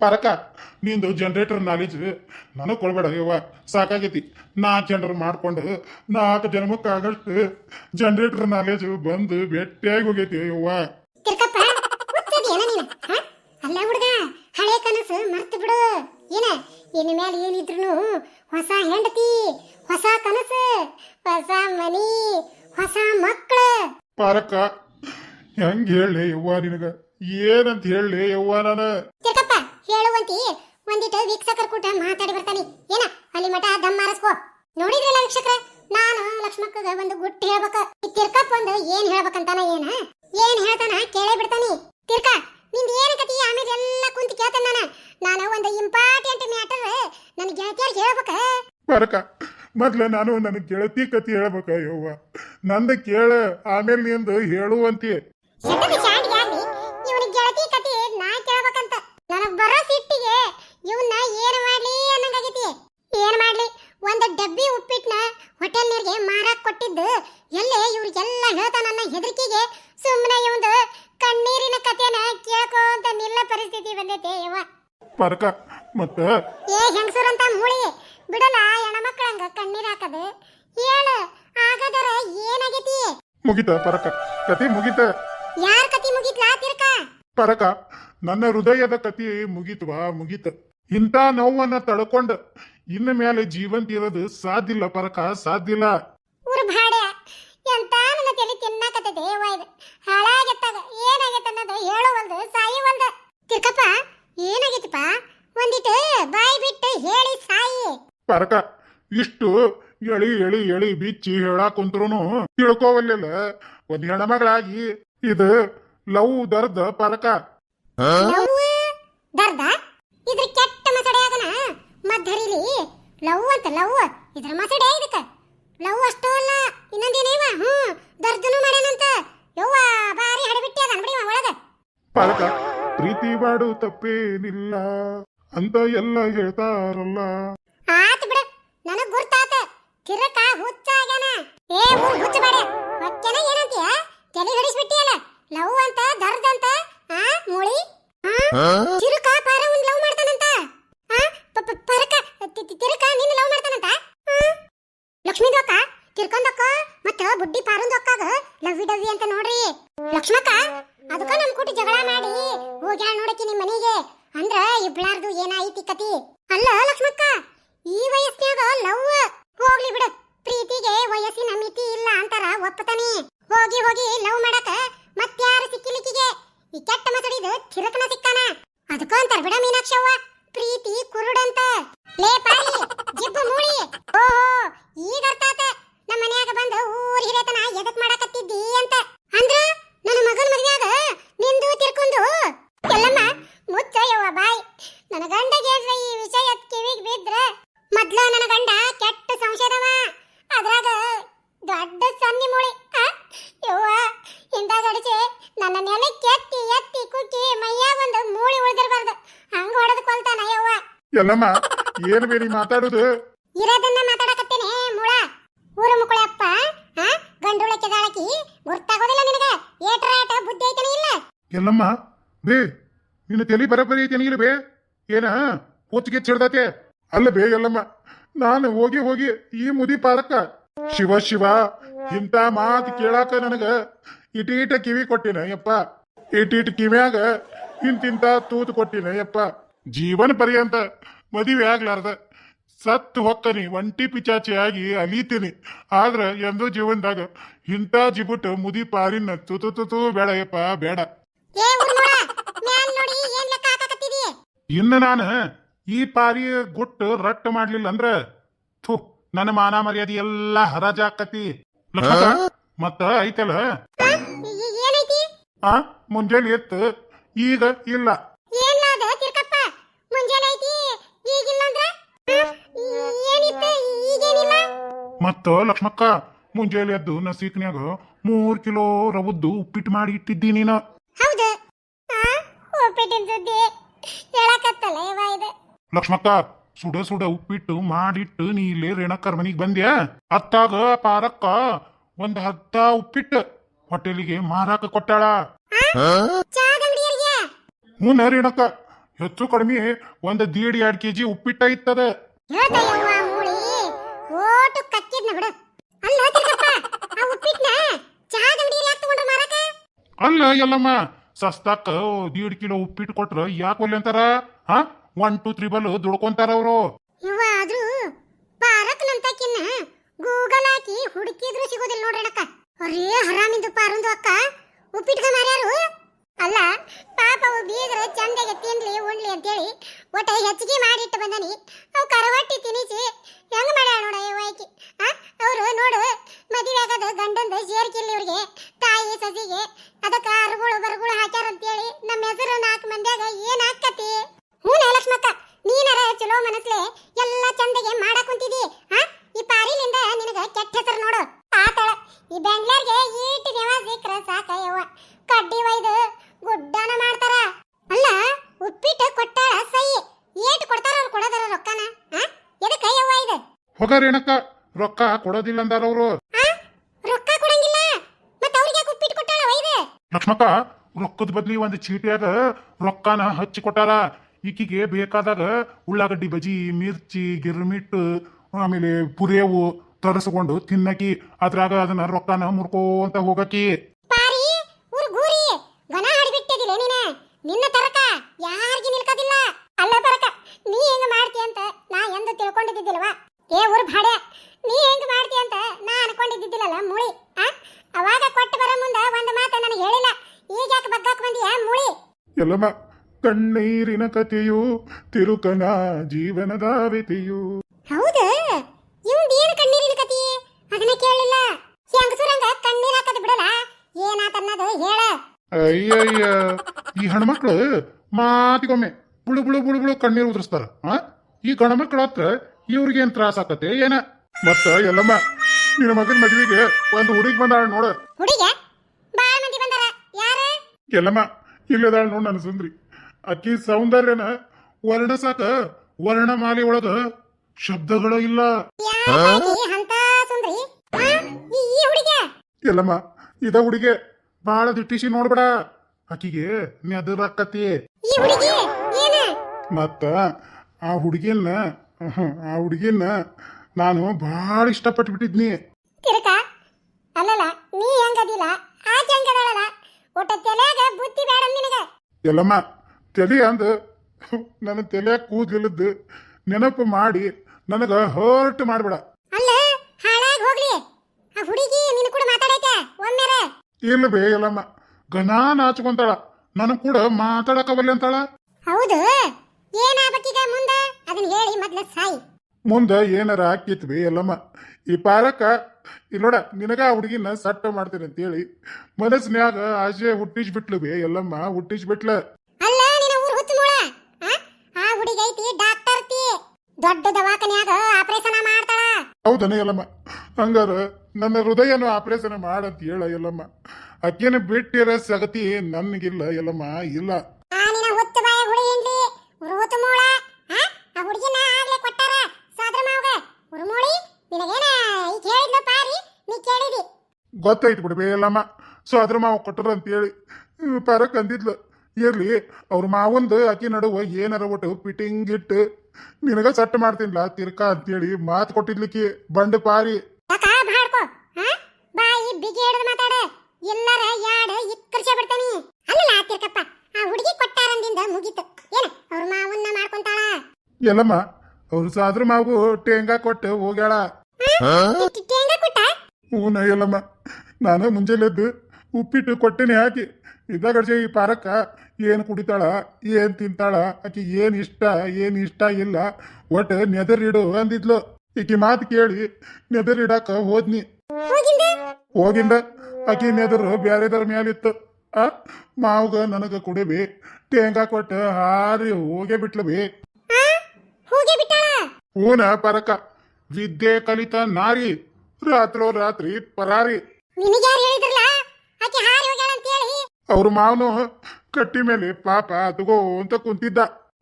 ಪರಕ ನಿಂದು generator knowledge ನನಗೆ ಕೊಡ್ಬೇಡ ಯವ್ವ. ಸಾಕಾಗೈತಿ. ನಾ ಜನರು ಮಾಡ್ಕೊಂಡು ನಾಲ್ಕು ಜನ್ಮಕ್ಕಾಗಷ್ಟು ಜನರೇಟರ್ ನಾಲೆಜ್ ಬಂದು ಭೇಟಿಯಾಗಿ ಹೋಗೈತಿ ಯವ್ವ? ಅಲ್ಲ ಹುಡುಗ ಹಳೆ ಕನಸು ಮರ್ತು ಬಿಡು. ಏನ? ಇನ್ ಮ್ಯಾಲ ಏನಿದ್ರು ಹೊಸ ಹೆಂಡತಿ ಹೊಸ ಕನಸು ಹೊಸ ಮನಿ ಹೊಸ ಮಕ್ಕಳು ಪರಕ ಹೆಂಗ್ ಹೇಳಿ ಯವ್ವ ನಿನಗ? ಏನಂತ ಹೇಳಿ ಯವ್ವ ನಾನು? ಹೇಳುವಂತಿ ಒಂದಿಟ್ಟು ವೀಕ್ಷಕರ ಕೂಟ ಮಾತಾಡಿ ಬರ್ತಾನೆ. ಏನ ಅಲ್ಲಿ ಮಠ ದಮ್ ಮಾರಸ್ಕೋ ನೋಡಿದ್ರಲ್ಲ ವೀಕ್ಷಕರ? ನಾನು ಲಕ್ಷ್ಮಕ್ಕಗ ಒಂದು ಗುಟ್ಟು ಹೇಳ್ಬೇಕ. ಈ ತಿರ್ಕಪ್ಪ ಒಂದು ಏನ್ ಹೇಳ್ಬೇಕಂತಾನ ಏನ? ಏನ್ ಹೇಳ್ತಾನ ಕೇಳೇ ಬಿಡ್ತಾನಿ. ತಿರ್ಕ ನಿಂದ ಏನ ಕತಿ ಆಮೇಲೆ ಎಲ್ಲ ಕುಂತ ಕೇಳ್ತಾನ ನಾನು. ನಾನು ಒಂದು ಇಂಪಾರ್ಟೆಂಟ್ ಮ್ಯಾಟರ್ ನನ್ನ ಗೆಳತಿಯರಿಗೆ ಹೇಳ್ಬೇಕ. ಪರಕ ಮೊದ್ಲ ನಾನು ನನ್ನ ಗೆಳತಿ ಕತಿ ಹೇಳ್ಬೇಕ ಯವ್ವ. ನಂದ ಕೇಳ ಆಮೇಲೆ ನಿಂದು ಹೇಳುವಂತಿ ಒಂದ್ ಡಬ್ಬಿ ಉಪ್ಪಿಟ್ನ ಹೋಟೆಲ್ನವ್ರಿಗೆ ಮಾರಾಕ್ ಕೊಟ್ಟಿದ್ದು. ಎಲ್ಲೇ ಇವ್ರಿಗೆಲ್ಲ ಹೇಳ್ತಾನನ್ನ ಹೆದರಿಕೆಗೆ. ಸುಮ್ಮನೆ ಇವಂದು ಕಣ್ಣೀರಿನ ಕಥೆನ ಅಂತ ನಿಲ್ಲ ಪರಿಸ್ಥಿತಿ ಬಂದೈತೆ ಯವ್ವ. ಪರಕ ಮತ್ತ? ಏ ಹೆಂಗಸೂರಂತ ಮೂಳಿ ಬಿಡಲ್ಲ ಹೆಣ್ಮಕ್ಳಂಗ ಕಣ್ಣೀರ್ ಹಾಕದು. ಹೇಳು ಆಗದರ ಏನಾಗೈತಿ? ಮುಗಿತ ಪರಕ. ಕತೆ ಮುಗಿತ. ಯಾರ ಕತಿ ಮುಗಿತ್ಲಾ ತಿರ್ಕ? ಪರಕ ನನ್ನ ಹೃದಯದ ಕತಿ ಮುಗಿತ್ವಾ ಮುಗಿತ. ಇಂಥ ನೋವನ್ನ ತಡ್ಕೊಂಡ ಇನ್ನ ಮೇಲೆ ಜೀವಂತ ಇರೋದು ಸಾಧ್ಯಲ್ಲ ಪರಕ ಸಾಧ್ಯಲ್ಲ. ಊರ್ ಭಾಡ್ಯ ಎಂತ ನನ್ನ ತಲೆ ತಿನ್ನಾಕತ್ತೈತೆ ಯವ್ವ ಇದು. ಹಾಳಾಗೆತ್ತಾಗ ಏನಾಗೈತೆ ಅನ್ನೋದು ಹೇಳುವಲ್ದು ಸಾಯುವಲ್ದು ತಿರ್ಕಪ್ಪ ಏನಾಗೈತಿಪ್ಪ? ಒಂದಿಟ್ಟು ಬಾಯಿ ಬಿಟ್ಟು ಹೇಳಿ ಸಾಯಿ. ಪರಕ ಇಷ್ಟು ಎಳಿ ಎಳಿ ಎಳಿ ಬಿಚ್ಚಿ ಹೇಳಾಕ್ ಕುಂತ್ರುನು ತಿಳ್ಕೋವಲ್ಲ ಒಂದ್ ಹೆಣ್ಮಗಳಾಗಿ ಇದು ಲವ್ ದರ್ದ ಪರಕ. ಲವ್ ದರ್ದ ಇದ್ರ ಕೆಟ್ಟ ಮಸಡೆ ಆಗನ ಮದ್ದರಿಲಿ ಲವ್ ಇದ್ರ ಮಸಡೆ ಇದಕ್ಕ? ಲವ್ ಅಷ್ಟೋ ಅಲ್ಲ ಇನ್ನೊಂದೇನೇವ ಹ್ಮ್ ದರ್ದನು ಮಾಡ್ಯಾನಂತ. ಯವ್ವ ಬಾರಿ ಹಡಬಿಟ್ಟಿ ಅದ ಬಿಡಿ ಒಳಗ. ಪರಕ ಪ್ರೀತಿ ಮಾಡು ತಪ್ಪೇನಿಲ್ಲ ಅಂತ ಎಲ್ಲ ಹೇಳ್ತಾರಲ್ಲ. ಆತ್ ಬಿಡ ನನಗ್ ಗುರ್ತಾತ. ತಿರಕ ಹುಚ್ಚಾಗ್ಯಾನ ಏ ಊರ್ ಹುಚ್ಚ ಬೇಡ ಹೊಕ್ಕೆನ ಏನಂತೀಯ? ತಲೆ ಹಿಡಿಸ್ಬಿಟ್ಟಿಯಲ್ಲ. ಲವ್ ಅಂತ ದರ್ದ್ ಅಂತ ಆ ಮುಳಿ? ಆ ತಿರುಕ ಪಾರ ಒಂದ್ ಲವ್ ಮಾಡ್ತಾನಂತ ಆ ಪ- ಪ- ಪರಕ ತಿ- ತಿ- ತಿರುಕ ನಿನ್ನ ಲವ್ ಮಾಡ್ತಾನಂತ ಆ? ಲಕ್ಷ್ಮೀದಕ್ಕ ತಿರ್ಕೊಂಡಕ್ಕ ಮತ್ತ ಬುಡ್ಡಿ ಪಾರುಂದಕ್ಕಾಗ ಲವ್ವಿ ಡವ್ವಿ ಅಂತ ನೋಡ್ರಿ ಲಕ್ಷ್ಮಕ್ಕ ಅದಕ್ಕ ನಮ್ ಕೂಟಿ ಜಗಳ ಮಾಡಿ ಹೋಗ್ಯಾಳ ನೋಡಕಿ ನಿಮ್ ಮನೆಗೆ ಅಂದ್ರ ಇಬ್ಳಾರ್ದು ಏನಾಯ್ತಿ ಕತಿ ಅಲ್ಲ ಲಕ್ಷ್ಮಕ್ಕ ಈ ವಯಸ್ಸಿನಾಗ ಲವ್ ಹೋಗ್ಲಿ ಬಿಡು ಪ್ರೀತಿಗೆ ವಯಸ್ಸಿನ ಮಿತಿ ಇಲ್ಲ ಅಂತಾರ ಒಪ್ಪತಾನೆ ಹೋಗಿ ಹೋಗಿ ಲವ್ ಮಾಡಕ ಮತ್ಯಾರು ಸಿಕ್ಕಿಲಿಕ್ಕಿಗೆ ಈ ಕೆಟ್ಟ ಮಸಡಿದು ತಿರಕನ ಸಿಕ್ಕಾನ ಅದಕ್ಕ ಅಂತಾರ ಬಿಡ ಮೀನಾಕ್ಷವ್ವ ಪ್ರೀತಿ ಕುರುಡಂತ ಲೇ ಪಾರಿ ಜಿಬ್ಬು ಮೂಳಿ ಓಹೋ ಈಗ ಅರ್ಥ ಆತ ನಮ್ಮ ಮನ್ಯಾಗ ಬಂದು ಊರ್ ಹಿರೇತನ ಎದಕ್ ಮಾಡಕತ್ತಿದ್ದಿ ಅಂತ ಅಂದ್ರ ನನ್ನ ಮಗನ ಮದ್ವ್ಯಾಗ ನಿಂದು ತಿರ್ಕೊಂಡು ಎಲ್ಲಮ್ಮ ಮುಚ್ಚ ಯವ್ವ ಬಾಯ್ ನನ್ನ ಗಂಡಗೆ ಏನ್ರ ಈ ವಿಷಯ ಕಿವಿಗ್ ಬಿದ್ರ ಮೊದ್ಲ ನನ್ನ ಗಂಡ ಕೆಟ್ಟ ಸಂಶಯದವ ಅದ್ರಾಗ ದೊಡ್ಡ ಸನ್ನಿ ಮೂಳಿ ಆ? ಯವ್ವ ಇಂಥ ಗಡಿಸಿ ನನ್ನ ನೆಲಕ್ಕೆ ಎತ್ತಿ ಎತ್ತಿ ಕುಕ್ಕಿ ಮೈಯಾಗ ಒಂದು ಮೂಳಿ ಉಳಿದಿರ್ಬಾರ್ದು ಹಂಗ ಹೊಡೆದು ಕೊಲ್ತಾನ ಯವ್ವ ಎಲ್ಲಮ್ಮ ಏನ್ ಬೇರಿ ಮಾತಾಡುದು? ಇರೋದನ್ನ ಮಾತಾಡಕತ್ತೇನೆ ಮೂಳ. ಊರ ಮುಕ್ಕಳಪ್ಪ ಗಂಡುಳ ಕೆದಾಳಕಿ ಗೊತ್ತಾಗೋದಿಲ್ಲ ನಿನಗ. ಏಟ್ರಾಟ ಬುದ್ಧಿ ಐತನ ಇಲ್ಲ ಎಲ್ಲಮ್ಮ ಬೇ ನಿನ್ನ ತಲೆ ಬರಬರಿ ಐತೇನಿಲ್ಲ ಬೇ. ಏನ ಹೊತ್ತಿಗೆ ಚಿಡ್ದತೆ? ಅಲ್ಲ ಬೇ ಎಲ್ಲಮ್ಮ ನಾನು ಹೋಗಿ ಹೋಗಿ ಈ ಮುದಿ ಪಾರಕ್ಕ ಶಿವ ಶಿವ ಇಂತ ಮಾತು ಕೇಳಾಕ ನನಗ ಇಟೀಟ ಕಿವಿ ಕೊಟ್ಟಿನ ಯಪ್ಪ ಇಟೀಟ ಕಿವ್ಯಾಗ ಇಂತಿಂತ ತೂತು ಕೊಟ್ಟಿನ ಯಪ್ಪ ಜೀವನ ಪರ್ಯಂತ ಮದುವೆ ಆಗ್ಲಾರ್ದ. ಸತ್ತು ಹೊಕ್ಕನಿ ಒಂಟಿ ಪಿಚಾಚಿಯಾಗಿ ಅಲೀತೀನಿ. ಆದ್ರೆ ಎಂದೂ ಜೀವನದಾಗ ಇಂಥ ಜಿಬುಟ್ ಮುದಿ ಪಾರಿನ ತುತು ತುತು ಬೇಡ ಯಪ್ಪ ಬೇಡ. ಏ ನಾನ ಮ್ಯಾಲ್ ನೋಡಿ ಏನ್ ಲೆಕ್ಕ ಹಾಕಕತ್ತಿದಿ? ಇನ್ನು ನಾನು ಈ ಪಾರಿ ಗುಟ್ಟು ರಟ್ಟು ಮಾಡ್ಲಿಲ್ಲ ಅಂದ್ರ ಥು ನನ್ನ ಮಾನ ಮರ್ಯಾದೆ ಎಲ್ಲ ಹರಾಜಾಕತಿ ಮತ್ತ ಐತಲ್ಲ? ಆ ಮುಂಜಾನೆ ಎತ್ತು. ಈಗ ಇಲ್ಲ ಏನ್ ಅದ ತಿರ್ಕಪ್ಪ ಮುಂಜಾನೆ ಐತಿ ಈಗಿಲ್ಲ ಅಂದ್ರ ಆ? ಈ- ಏನಿತ್ತು ಈಗೇನಿಲ್ಲ ಮತ್ತ ಲಕ್ಷ್ಮಕ್ಕ ಮುಂಜಾನೆ ಎದ್ದು ನಸೀಕ್ನ್ಯಾಗ ಮೂರ್ ಕಿಲೋ ರವದ್ದು ಉಪ್ಪಿಟ್ಟು ಮಾಡಿ ಇಟ್ಟಿದ್ದೀನಿ ನೀನು. ಹೌದು. ಆ ಉಪ್ಪಿಟ್ಟಿನ ಸುದ್ದಿ ಹೇಳಕತ್ತಲ್ಲ ಯವ್ವ ಇದು. ಲಕ್ಷ್ಮಕ್ಕ ಸುಡ ಸುಡ ಉಪ್ಪಿಟ್ಟು ಮಾಡಿಟ್ಟು ನೀ ಇಲ್ಲಿ ರೇಣಕ್ಕರ್ ಮನಿಗೆ ಬಂದ್ಯಾ? ಅತ್ತಾಗ ಪಾರಕ್ಕ ಒಂದ್ ಹತ್ತ ಉಪ್ಪಿಟ್ಟು ಹೋಟೆಲಿಗೆ ಮಾರಾಕ ಕೊಟ್ಟಾಳ. ಹ್ಞೂ ರೇಣಕ್ಕ ಹೆಚ್ಚು ಕಡಿಮೆ ಒಂದ್ ದೀಡ್ ಎರಡ್ ಕೆಜಿ ಉಪ್ಪಿಟ್ಟ ಇತ್ತದ. ಕಕ್ಕಿದ್ನ ಬಿಡು. ಅಲ್ಲ ಆ ಉಪ್ಪಿಟ್ನ? ಚಹಾದ ಅಂಗಡಿಯಲ್ಲಿ ಯಾಕೆ ತಗೊಂಡ್ರು ಮಾರಕ? ಅಲ್ಲ ಎಲ್ಲಮ್ಮ ಸಸ್ತಾಕ ದೀಡ್ ಕಿಲೋ ಉಪ್ಪಿಟ್ಟು ಕೊಟ್ರ ಯಾಕೆ ಒಲ್ಲೆ ಅಂತಾರ? ಹಾ? ಒನ್ ಟೂ ತ್ರೀ ಬಲ್ ದುಡ್ಕೊಂತಾರ ಅವರು. ಇವ ಆದ್ರೂ ಪಾರಕ್ ನಂತಕಿನ್ನ ಗೂಗಲ್ ಹಾಕಿ ಹುಡುಕಿದ್ರು ಸಿಗೋದಿಲ್ಲ ನೋಡ್ರಿ ಅಕ್ಕ ಅರೇ ಹರಾಮಿಂದು ಪಾರಂದು ಅಕ್ಕ. ಉಪ್ಪಿಟ್ಕ ಮಾರ್ಯಾರು? ಅಲ್ಲ ಪಾಪ ಅವು ಬೀಗ್ರ ಚಂದಗೆ ತಿನ್ಲಿ, ಉಣ್ಲಿ ಅಂತೇಳಿ ಒಟ್ಟ ಹೆಚ್ಚಿಗೆ ಮಾಡಿಟ್ಟು ಬಂದನಿ. ಅವು ಕರವಟ್ಟಿ ತಿನಿಸಿ, ಹೆಂಗ್ ಮಾಡ್ಯಾಳ ನೋಡ ಇವ್ ಆ? ಅವರು ನೋಡು ಮದುವೆ ಆಗದ ಗಂಡಂದ ಸೇರ್ಕಿಲ್ಲ ಇವ್ರಿಗೆ ತಾಯಿ ಸಸಿಗೆ ಅದಕ್ಕ ಅರುಗಳು ಬರುಗಳು ಹಾಕ್ಯಾರ ಅಂತೇಳಿ ನಮ್ಮ ಹೆಸರು ನಾಲ್ಕು ಮಂದ್ಯಾಗ ಏನ್ ಆಕ್ಕತಿ ಹ್ಞೂ ಲಕ್ಷ್ಮಕ್ಕ ನೀನರ ಚಲೋ ಮನಸ್ಲೆ ಎಲ್ಲ ಚಂದಗೆ ಮಾಡಕ್ ಕುಂತಿದಿ ಹಾ ಈ ಪಾರಿಲಿಂದ ನಿನಗ ಕೆಟ್ಟ ಹೆಸರು ನೋಡು ಆತಳ ಈ ಬೆಂಗ್ಳೂರ್ಗೆ ಈಟ್ ನೆವ ಸಿಕ್ರ ಸಾಕ ಯವ್ವ ಕಡ್ಡಿ ಒಯ್ದು ಗುಡ್ಡನ ಮಾಡ್ತಾರ ಅಲ್ಲ ಉಪ್ಪಿಟ್ಟು ಕೊಟ್ಟಾಳ ಸೈ ಏಟ್ ಕೊಡ್ತಾರ ಅವ್ರು ಕೊಡೋದರ ರೊಕ್ಕನ ಹಾ ಎದಕ್ಕ ಯವ್ವ ಇದು ಏನಕ್ಕ ರೊಕ್ಕ ಕೊಡೋದಿಲ್ಲ ಅಂದಾರ ಅವರು. ಹಾ ರೊಕ್ಕ ಕೊಡಂಗಿಲ್ಲ. ಮತ್ತ ಅವ್ರಿಗೆ ಯಾಕೆ ಉಪ್ಪಿಟ್ಟು ಕೊಟ್ಟಾಳ ಒಯ್ದು ಲಕ್ಷ್ಮಕ್ಕ ರೊಕ್ಕದ ಬದ್ಲಿ ಒಂದು ಚೀಟಿಯಾಗ ರೊಕ್ಕನ ಹಚ್ಚಿ ಕೊಟ್ಟಾರ. ಈಕಿಗೆ ಬೇಕಾದಾಗ ಉಳ್ಳಾಗಡ್ಡಿ ಬಜಿ ಮಿರ್ಚಿ ಗಿರ್ಮಿಟ್ಟು ಆಮೇಲೆ ಪುರೇವು ತರಿಸ್ಕೊಂಡು ತಿನ್ನಕಿ ಅದ್ರಾಗ ಅದನ್ನ ರೊಕ್ಕನ ಮುರ್ಕೋಂತ ಹೋಗಕಿ ಪಾರಿ ಊರ್ ಗೂರಿ ಗನ ಹಾಡಿಬಿಟ್ಟಿದಿಲ್ಲ ನೀನ ನಿನ್ನ ತರಕ ಯಾರಿಗೂ ನಿಲ್ಕೋದಿಲ್ಲ ಅಲ್ಲ ಬರಕ ನೀ ಹೆಂಗ ಮಾಡ್ತಿ ಅಂತ ನಾ ಎಂದು ತಿಳ್ಕೊಂಡಿದ್ದಿಲ್ವಾ ಏ ಊರ್ ಭಾಡೆ ನೀ ಹೆಂಗ ಮಾಡ್ತಿ ಅಂತ ನಾ ಅನ್ಕೊಂಡಿದ್ದಿದ್ದಿಲ್ಲಲ್ಲ ಮುಳಿ ಆ ಅವಾಗ ಕೊಟ್ಟು ಬರೋ ಮುಂದ ಒಂದು ಮಾತ ನನಗೆ ಹೇಳಿಲ್ಲ ಈಗ ಯಾಕೆ ಬಗ್ಗಾಕ್ ಬಂದಿಯಾ ಮುಳಿ ಎಲ್ಲಮ್ಮ ಕಣ್ಣೀರಿನ ಕಥೆಯು ತಿರುಕನ ಜೀವನದ ವ್ಯತೆಯು ಹೌದು? ಇವಂದ ಏನು ಕಣ್ಣೀರಿನ ಕಥೆ ಅದನ್ನ ಕೇಳಲಿಲ್ಲ ಹೆಂಗಸರಂಗ ಕಣ್ಣೀರ್ ಹಾಕದ್ ಬಿಡಲ್ಲ? ಏನಾತನ್ನದು ಹೇಳ. ಅಯ್ಯಯ್ಯ ಈ ಹೆಣ್ಮಕ್ಳು ಮಾತಿಗೊಮ್ಮೆ ಬುಳು ಬುಳು ಬುಳು ಬುಳು ಕಣ್ಣೀರು ಉದುರಿಸ್ತಾರ ಆ? ಈ ಗಂಡ್ಮಕ್ಳ ಹತ್ರ ಇವ್ರಿಗೆ ಏನ್ ತ್ರಾಸ ಆಕತೆ ಏನ? ಮತ್ತ ಎಲ್ಲಮ್ಮ ನಿನ್ನ ಮಗನ ಮದ್ವಿಗೆ ಒಂದು ಹುಡುಗಿ ಬಂದಾಳ ನೋಡ. ಹುಡುಗ ಬಾಳ ಮಂದಿ ಬಂದಾರ. ಯಾರ? ಎಲ್ಲಮ್ಮ ಇಲ್ಲದಾಳ ನೋಡ್ ನನ್ನ ಸುಂದ್ರಿ. ಅಕ್ಕಿ ಸೌಂದರ್ಯನ ವರ್ಣಸಾಕ ವರ್ಣಮಾಲೆ ಒಳಗ ಶಬ್ದಗಳು ಇಲ್ಲ. ಎಲ್ಲಮ್ಮ ಇದ ಹುಡುಗಿ ಬಾಳ ದಿಟ್ಟಿಸಿ ನೋಡ್ಬೇಡ. ಆಕಿಗೆ ಏನ? ಮತ್ತ ಆ ಹುಡುಗಿನ ಆ ಹುಡುಗಿನ ನಾನು ಭಾಳ ಇಷ್ಟಪಟ್ಬಿಟ್ಟಿದ್ನಿ. ತಿರುಕ ಅಲ್ಲಲ್ಲ ನೀ ಹೆಂಗದಿಲ್ಲ ಆಕೆ ಹೆಂಗದಳಲ್ಲ ಒಟ್ಟ ತಲೆಯಾಗ ಬುದ್ಧಿ ಬೇಡ ನಿನಗ ಎಲ್ಲಮ್ಮ ತಲೆ ಅಂದು ನನ್ನ ತಲೆ ಕೂದಲಿದ್ದು ನೆನಪು ಮಾಡಿ ನನಗ ಹರ್ಟ್ ಮಾಡ್ಬೇಡ. ಅಲ್ಲ ಹಾಳಾಗಿ ಹೋಗ್ಲಿ. ಆ ಹುಡುಗಿ ನಿನ್ನ ಕೂಡ ಮಾತಾಡೈತೆ ಒಮ್ಮೆರ. ಇಲ್ಲ ಬೇ ಎಲ್ಲಮ್ಮ ಗನಾ ನಾಚ್ಕೊಂತಾಳ. ನನಗ್ ಕೂಡ ಮಾತಾಡಕವಲ್ಲ ಅಂತಾಳ. ಹೌದು. ಏನಾಗಬೇಕೀಗ ಮುಂದೆ? ಅದನ್ನ ಹೇಳಿ ಮೊದ್ಲ ಸಾಯಿ. ಮುಂದ ಏನಾರ ಹಾಕಿತ್ವಿ ಎಲ್ಲಮ್ಮ. ಈ ಪಾರಕ್ಕ ಇಲ್ಲೋಡ ನಿನಗ ಆ ಹುಡುಗಿನ ಸಟ್ಟ ಮಾಡ್ತೀನಿ ಅಂತೇಳಿ ಮನಸ್ನ್ಯಾಗ ಆಸೆ ಆಶೆ ಹುಟ್ಟಿಸ್ ಎಲ್ಲಮ್ಮ ಬಿ ಅಲ್ಲ ನಿನ್ನ ಊರು ಹುಚ್ಚ ಮೂಳ? ಆ ಹುಡುಗಿ ಐತಿ ಡಾಕ್ಟರ್ ತಿ. ದೊಡ್ಡ ದವಾಖಾನ್ಯಾಗ ಆಪರೇಷನ್ ಮಾಡ್ತಾಳ. ಹೌದನ ಎಲ್ಲಮ್ಮ. ಹಂಗಾರ ನನ್ನ ಹೃದಯನ ಆಪರೇಷನ್ ಮಾಡಂತ ಹೇಳ ಎಲ್ಲಮ್ಮ. ಅಕ್ಕೇನ ಬಿಟ್ಟಿರೋ ಸಗತಿ ನನಗಿಲ್ಲ ಎಲ್ಲಮ್ಮ ಇಲ್ಲ ಆ ನಿನ್ನ ಹುಚ್ಚ ಬಾಯ ಹುಳಿ ಹಿಂಡ್ಲಿ ಉರು ಹುಚ್ಚ ಮೂಳ ಆ? ಆ ಹುಡುಗಿನ ಆಗ್ಲೇ ಕೊಟ್ಟಾರ ಸಾದ್ರ ಮಾವಗ ಉರು ಮೂಳಿ ನಿನಗೇನ ಈಗ ಹೇಳಿದ್ಲು ಪಾರಿ ನೀ ಕೇಳಿದಿ ಗೊತ್ತೈತಿ ಬಿಡ್ಬೇ ಎಲ್ಲಮ್ಮ ಸೊ ಅದ್ರ ಮಾವು ಕೊಟ್ಟರು ಅಂತೇಳಿ ಪಾರಕ್ ಅಂದಿದ್ಲು ಇರ್ಲಿ ಅವ್ರ ಮಾವಂದು ಅಕ್ಕಿ ನಡುವ ಏನಾರ ಒಟ್ಟು ಪಿಟಿಂಗ್ ಇಟ್ಟು ನಿನಗ ಸಟ್ ಮಾಡ್ತೀನಿಲ್ಲ ತಿರ್ಕ ಅಂತೇಳಿ ಮಾತು ಕೊಟ್ಟಿದ್ಲಿಕ್ಕಿ ಬಂಡ ಪಾರಿ. ಯಾಕ ಬಾಡ್ಕೋ ಆ? ಬಾಯಿ ಬಿಗಿ ಹಿಡಿದು ಮಾತಾಡ. ಎಲ್ಲರ ಯಾಡ ಇಕ್ಕರ್ಸೆ ಬಿಡ್ತಾನಿ. ಅಲ್ಲ ತಿರ್ಕಪ್ಪ ಆ ಹುಡುಗಿ ಕೊಟ್ಟಾರಂದಿಂದ ಮುಗೀತು. ಏನ ಅವ್ರ ಮಾವನ್ನ ಮಾಡ್ಕೊಂತಾಳ? ಎಲ್ಲಮ್ಮ ಅವ್ರ ಸಾದ್ರ ಮಾವು ಟೇಂಗಾ ಕೊಟ್ಟು ಹೋಗ್ಯಾಳ. ಟೇಂಗ ಕೊಟ್ಟ? ಹೂನ ಇಲ್ಲಮ್ಮ ನಾನು ಮುಂಜಾನೆದ್ದು ಉಪ್ಪಿಟ್ಟು ಕೊಟ್ಟಿನಿ ಹಾಕಿ. ಇದ್ದಾಗಡ್ಸೆ ಈ ಪಾರಕ್ಕ ಏನು ಕುಡಿತಾಳ ಏನು ತಿಂತಾಳ ಆಕೆ ಏನು ಇಷ್ಟ ಏನು ಇಷ್ಟ ಇಲ್ಲ ಒಟ್ಟು ನೆದರಿಡು ಅಂದಿದ್ಲು. ಈಕಿ ಮಾತು ಕೇಳಿ ನೆದರಿಡಾಕ ಹೋದ್ನಿ. ಹೋಗಿಂದ? ಆಕಿ ನೆದರು ಬ್ಯಾರೆದರ ಮೇಲಿತ್ತು ಆ ಮಾವಗ ನನಗ ಕುಡಿಬಿ ತೇಂಗಾ ಕೊಟ್ಟು ಹಾರಿ ಹೋಗೇ ಬಿಟ್ಲು ಬಿ ಆ? ಹೋಗೇ ಬಿಟ್ಟಾಳ? ಹೂನ ಪರಕ ವಿದ್ಯೆ ಕಲಿತ ನಾರಿ. ರಾತ್ರೋ ರಾತ್ರಿ ಪರಾರಿ. ನಿನಗೆ ಯಾರು ಹೇಳಿದ್ರಲ್ಲ? ಆಕೆ ಹಾರಿ ಹೋಗ್ಯಾಳ ಅಂತ ಹೇಳಿ ಅವ್ರ ಮಾವನು ಕಟ್ಟಿ ಮೇಲೆ ಪಾಪ ಅದುಗೋ ಅಂತ ಕುಂತಿದ್ದ.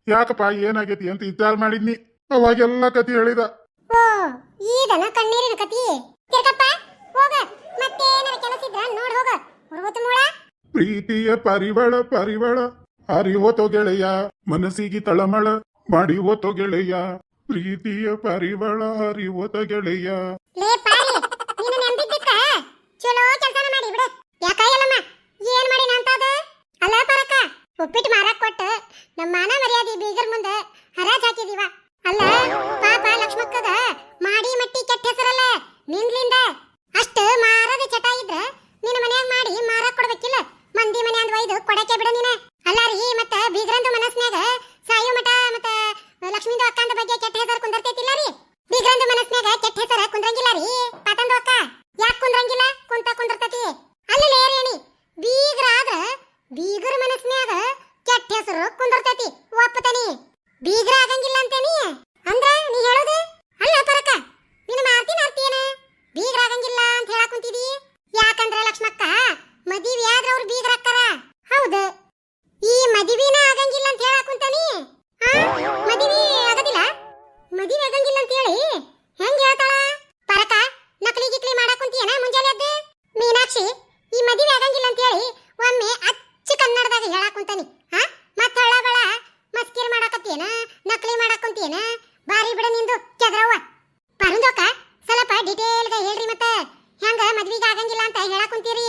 ಯಾಕಪ್ಪ ಏನಾಗೈತಿ ಅಂತ ವಿಚಾರ ಮಾಡಿದ್ನಿ. ಅವಾಗೆಲ್ಲ ಕತಿ ಹೇಳಿದ. ಓ ಈದನ ಕಣ್ಣೀರಿನ ಕತಿ ತಿರ್ಗಪ್ಪ ಹೋಗ. ಮತ್ತೇನಾರ ಕೆಲಸ ಇದ್ರ ನೋಡ್ ಹೋಗ. ಹುಡುಗತ್ತು ಮೂಳ. ಪ್ರೀತಿಯ ಪರಿವಳ ಪರಿವಳ. ಅರಿವೋತೋ ಗೆಳೆಯ ಮನಸ್ಸಿಗೆ ತಳಮಳ. ಮಾಡಿ ಓತೋ ಗೆಳೆಯ ಪ್ರೀತಿಯ ಪರಿವಳ ಅರಿವೋತ ಗೆಳೆಯ. ಲೇ ಪಾರಿ ನೀನು ನೆಂದಿದ್ದಕ್ಕ ಚಲೋ ಕೆಲಸನ ಮಾಡಿ ಬಿಡು. ಯಾಕ ಎಲ್ಲಮ್ಮ ಏನ್ ಮಾಡಿ ನಂತದ ಅಲ್ಲ ಪರಕ ಉಪ್ಪಿಟ್ಟು ಮಾರಕ್ ಕೊಟ್ಟು ನಮ್ಮ ಮಾನ ಮರ್ಯಾದೆ ಬೀಗರ್ ಮುಂದ ಹರಾಜ್ ಹಾಕಿದೀವ. ಅಲ್ಲ, ಪಾಪ ಲಕ್ಷ್ಮಕ್ಕದ ಮಾಡಿ ಮಟ್ಟಿ ಕೆಟ್ಟ ಹೆಸರಲ್ಲ, ನಿಂದ್ಲಿಂದ. ಅಷ್ಟ ಮಾರದ ಚಟ ಇದ್ರ ನಿನ್ನ ಮನ್ಯಾಗ ಮಾಡಿ ಮಾರಕ್ ಕೊಡ್ಬೇಕಿಲ್ಲ. ಮಂದಿ ಮನ್ಯಾಂದ ಒಯ್ದು ಕೊಡಕ್ಕೆ ಬಿಡ ನೀನ. ನಕಲಿ ಮಾಡಕ್ ಬಾರಿ ಬಿಡ ನಿಂದು ಚದ್ರವ್ವ ಪರಂದೋಕ ಸ್ವಲ್ಪ ಡಿಟೇಲ್ಗ ಹೇಳ್ರಿ ಮತ್ತೆ. ಹೆಂಗ ಮದ್ವಿಗೆ ಆಗಂಗಿಲ್ಲ ಅಂತ ಹೇಳಕ್ ಕುಂತೀರಿ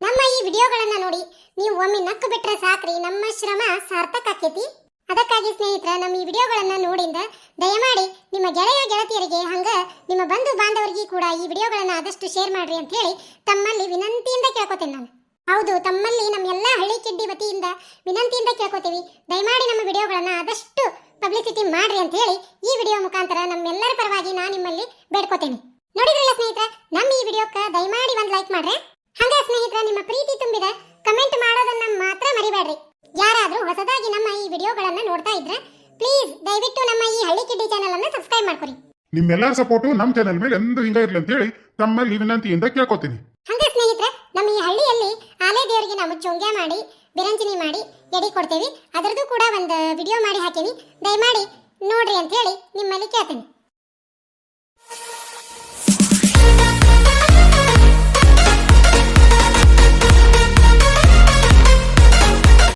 ನಮ್ಮ ಈ ವಿಡಿಯೋಗಳನ್ನ ನೋಡಿ, ನೀವು ಒಮ್ಮೆ ನಕ್ಕು ಬಿಟ್ರೆ ಸಾಕ್ರಿ, ನಮ್ಮ ಶ್ರಮ ಸಾರ್ಥಕ ಆಕೈತಿ. ಅದಕ್ಕಾಗಿ ಸ್ನೇಹಿತರ, ನಮ್ಮ ಈ ವಿಡಿಯೋಗಳನ್ನ ನೋಡಿಂದ ದಯಮಾಡಿ ನಿಮ್ಮ ಗೆಳೆಯ ಗೆಳತಿಯರಿಗೆ, ಹಂಗ ನಿಮ್ಮ ಬಂಧು ಬಾಂಧವರಿಗೆ ಕೂಡ ಈ ವಿಡಿಯೋಗಳನ್ನ ಆದಷ್ಟು ಶೇರ್ ಮಾಡ್ರಿ ಅಂತ ಹೇಳಿ ತಮ್ಮಲ್ಲಿ ವಿನಂತಿಯಿಂದ ಕೇಳ್ಕೊತೇನೆ ನಾನು. ಹೌದು, ತಮ್ಮಲ್ಲಿ ನಮ್ಮ ಎಲ್ಲ ಹಳ್ಳಿ ಕಿಡ್ಡಿ ವತಿಯಿಂದ ವಿನಂತಿಯಿಂದ ಕೇಳ್ಕೊತೀವಿ. ದಯಮಾಡಿ ನಮ್ಮ ವಿಡಿಯೋಗಳನ್ನ ಆದಷ್ಟು ಪಬ್ಲಿಸಿಟಿ ಮಾಡ್ರಿ ಅಂತ ಹೇಳಿ ಈ ವಿಡಿಯೋ ಮುಖಾಂತರ ನಮ್ಮೆಲ್ಲರ ಪರವಾಗಿ ನಾನು ನಿಮ್ಮಲ್ಲಿ ಬೇಡ್ಕೋತೇನೆ. ನೋಡಿದ್ರಲ್ಲ ಸ್ನೇಹಿತರೆ ನಮ್ಮ ಈ ವಿಡಿಯೋಕ್ಕೆ ದಯಮಾಡಿ ಒಂದು ಲೈಕ್ ಮಾಡ್ರಿ. ಹಂಗ ಸ್ನೇಹಿತರೆ ನಿಮ್ಮ ಪ್ರೀತಿ ತುಂಬಿದ ಕಮೆಂಟ್ ಮಾಡೋದನ್ನ ಮಾತ್ರ ಮರಿಬೇಡ್ರಿ. ಯಾರಾದರೂ ಹೊಸದಾಗಿ ನಮ್ಮ ಈ ವಿಡಿಯೋಗಳನ್ನ ನೋಡ್ತಾ ಇದ್ರೆ ಪ್ಲೀಸ್ ದಯವಿಟ್ಟು ನಮ್ಮ ಈ ಹಳ್ಳಿ ಕಿಡ್ಡಿ ಚಾನೆಲ್ ಅನ್ನ ಸಬ್ಸ್ಕ್ರೈಬ್ ಮಾಡ್ಕೊರಿ. ನಿಮ್ಮೆಲ್ಲರ ಸಪೋರ್ಟು ನಮ್ಮ ಚಾನೆಲ್ ಮೇಲೆ ಎಂದು ಹಿಂಗ ಇರ್ಲಿ ಅಂತ ಹೇಳಿ ತಮ್ಮಲ್ಲಿ ವಿನಂತಿಯಿಂದ ಕೇಳ್ಕೊತೀನಿ. ಹಂಗ ಸ್ನೇಹಿತರೆ ನಮ್ಮ ಈ ಹಳ್ಳಿಯಲ್ಲಿ ಆಲೆ ದೇವರಿಗೆ ನಾವು ಚೊಂಗ್ಯ ಮಾಡಿ ಬಿರಂಜನಿ ಮಾಡಿ ಎಡಿ ಕೊಡ್ತೀವಿ. ಅದರದ್ದು ಕೂಡ ಒಂದು ವಿಡಿಯೋ ಮಾಡಿ ಹಾಕೀನಿ. ದಯಮಾಡಿ ನೋಡ್ರಿ ಅಂತ ಹೇಳಿ ನಿಮ್ಮಲ್ಲಿ ಕೇಳ್ತೀನಿ.